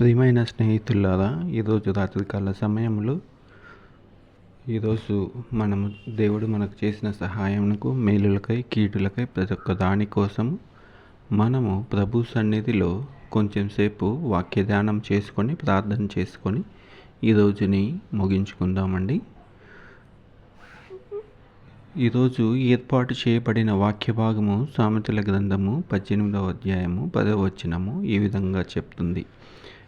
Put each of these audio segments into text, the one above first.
ప్రియమైన స్నేహితులారా ఈరోజు రాత్రికాల సమయంలో ఈరోజు మనము దేవుడు మనకు చేసిన సహాయమునకు మేలులకై కీడులకై ప్రతి ఒక్క దాని కోసం మనము ప్రభు సన్నిధిలో కొంచెం సేపు వాక్య ధ్యానం చేసుకొని ప్రార్థన చేసుకొని ఈ రోజుని ముగించుకుందామండి. ఈరోజు ఏర్పాటు చేయబడిన వాక్య భాగము సామెతల గ్రంథము పద్దెనిమిదవ అధ్యాయము పదవ వచనము ఈ విధంగా చెప్తుంది.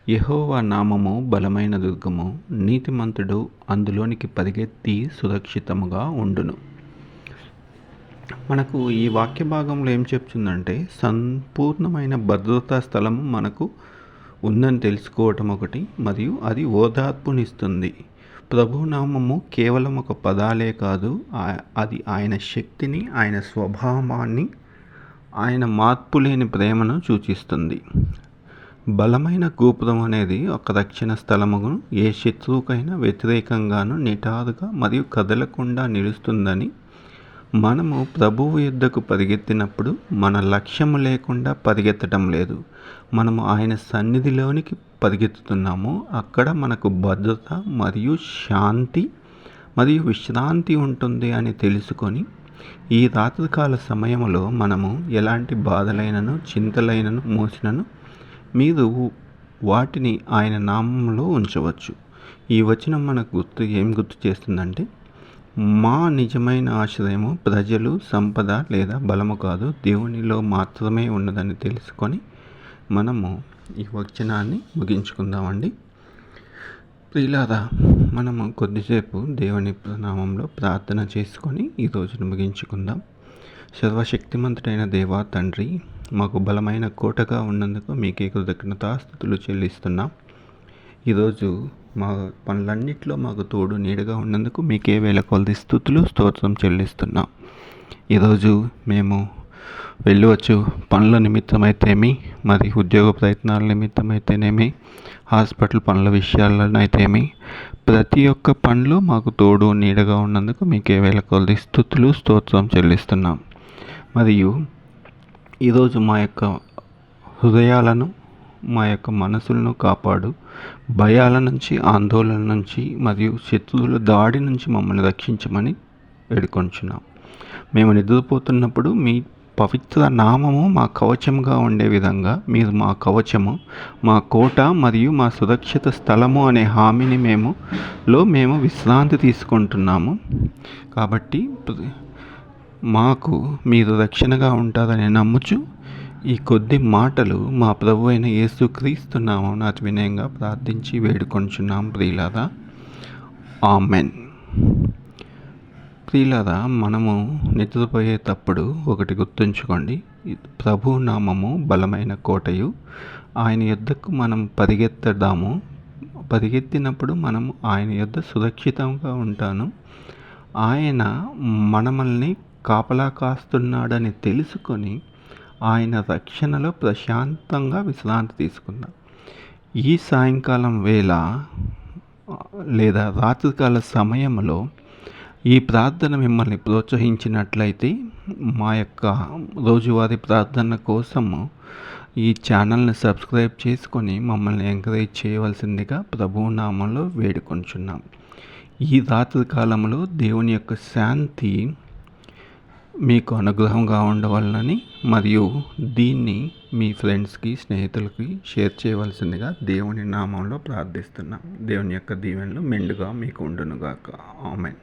యహోవా నామము బలమైన దుర్గము నీతిమంతుడు అందులోనికి పరిగెత్తి సురక్షితముగా ఉండును. మనకు ఈ వాక్య భాగంలో ఏం చెప్తుందంటే సంపూర్ణమైన భద్రతా స్థలము మనకు ఉందని తెలుసుకోవటం ఒకటి మరియు అది ఓదార్పునిస్తుంది. ప్రభునామము కేవలం ఒక పదాలే కాదు అది ఆయన శక్తిని ఆయన స్వభావాన్ని ఆయన మార్పు లేని ప్రేమను సూచిస్తుంది. బలమైన గోపురం అనేది ఒక రక్షణ స్థలమును ఏ శత్రువుకైనా వ్యతిరేకంగాను నిటారుగా మరియు కదలకుండా నిలుస్తుందని మనము ప్రభువు యుద్ధకు పరిగెత్తినప్పుడు మన లక్ష్యము లేకుండా పరిగెత్తడం లేదు. మనము ఆయన సన్నిధిలోనికి పరిగెత్తుతున్నాము. అక్కడ మనకు భద్రత మరియు శాంతి మరియు విశ్రాంతి ఉంటుంది అని తెలుసుకొని ఈ రాత్రికాల సమయంలో మనము ఎలాంటి బాధలైనను చింతలైనను మోసినను మీరు వాటిని ఆయన నామంలో ఉంచవచ్చు. ఈ వచనం మనకు గుర్తు ఏం గుర్తు చేస్తుందంటే మా నిజమైన ఆశ్రయము ప్రజలు సంపద లేదా బలము కాదు దేవునిలో మాత్రమే ఉన్నదని తెలుసుకొని మనము ఈ వచనాన్ని ముగించుకుందామండి. ప్రియులారా మనము కొద్దిసేపు దేవుని నామంలో ప్రార్థన చేసుకొని ఈ రోజును ముగించుకుందాం. సర్వశక్తిమంతుడైన దేవా తండ్రి మాకు బలమైన కోటగా ఉన్నందుకు మీకే కృతజ్ఞతాస్థుతులు చెల్లిస్తున్నాం. ఈరోజు మా పనులన్నింటిలో మాకు తోడు నీడగా ఉన్నందుకు మీకే వేల కొలది స్థుతులు స్తోత్రం చెల్లిస్తున్నాం. ఈరోజు మేము వెళ్ళవచ్చు పనుల నిమిత్తమైతేమి మరి ఉద్యోగ ప్రయత్నాల నిమిత్తమైతేనేమి హాస్పిటల్ పనుల విషయాలనైతేమి ప్రతి ఒక్క పనులు మాకు తోడు నీడగా ఉన్నందుకు మీకే వేల కొలది స్థుతులు స్తోత్రం చెల్లిస్తున్నాం. మరియు ఈరోజు మా యొక్క హృదయాలను మా యొక్క మనసులను కాపాడు. భయాల నుంచి ఆందోళన నుంచి మరియు శత్రువుల దాడి నుంచి మమ్మల్ని రక్షించమని వేడుకొంచున్నాం. మేము నిద్రపోతున్నప్పుడు మీ పవిత్ర నామము మా కవచముగా ఉండే విధంగా మీరు మా కవచము మా కోట మరియు మా సురక్షిత స్థలము అనే హామీని మేము లో మేము విశ్రాంతి తీసుకుంటున్నాము. కాబట్టి మాకు మీరు రక్షణగా ఉంటారని నమ్ముచు ఈ కొద్ది మాటలు మా ప్రభు అయిన యేసుక్రీస్తు నామం వినయంగా ప్రార్థించి వేడుకొంచున్నాం ప్రియులారా. ఆమెన్. ప్రియులారా మనము నిద్రపోయేటప్పుడు ఒకటి గుర్తుంచుకోండి. ప్రభు నామము బలమైన కోటయు. ఆయన యుద్ధకు మనం పరిగెత్తదాము పరిగెత్తినప్పుడు మనం ఆయన యుద్ధ సురక్షితంగా ఉంటాను. ఆయన మనమల్ని కాపలా కాస్తున్నాడని తెలుసుకొని ఆయన రక్షణలో ప్రశాంతంగా విశ్రాంతి తీసుకుందాం ఈ సాయంకాలం వేళ లేదా రాత్రికాల సమయంలో ఈ ప్రార్థన మిమ్మల్ని ప్రోత్సహించినట్లయితే మా యొక్క రోజువారీ ప్రార్థన కోసము ఈ ఛానల్ని సబ్స్క్రైబ్ చేసుకొని మమ్మల్ని ఎంకరేజ్ చేయవలసిందిగా ప్రభునామంలో వేడుకొంచున్నాం. ఈ రాత్రి కాలంలో దేవుని యొక్క శాంతి మీకు అనుగ్రహంగా ఉండవాలని మరియు దీన్ని మీ ఫ్రెండ్స్కి స్నేహితులకి షేర్ చేయవలసిందిగా దేవుని నామంలో ప్రార్థిస్తున్నాం. దేవుని యొక్క దీవెనలు మెండుగా మీకు ఉండునుగాక. ఆమెన్.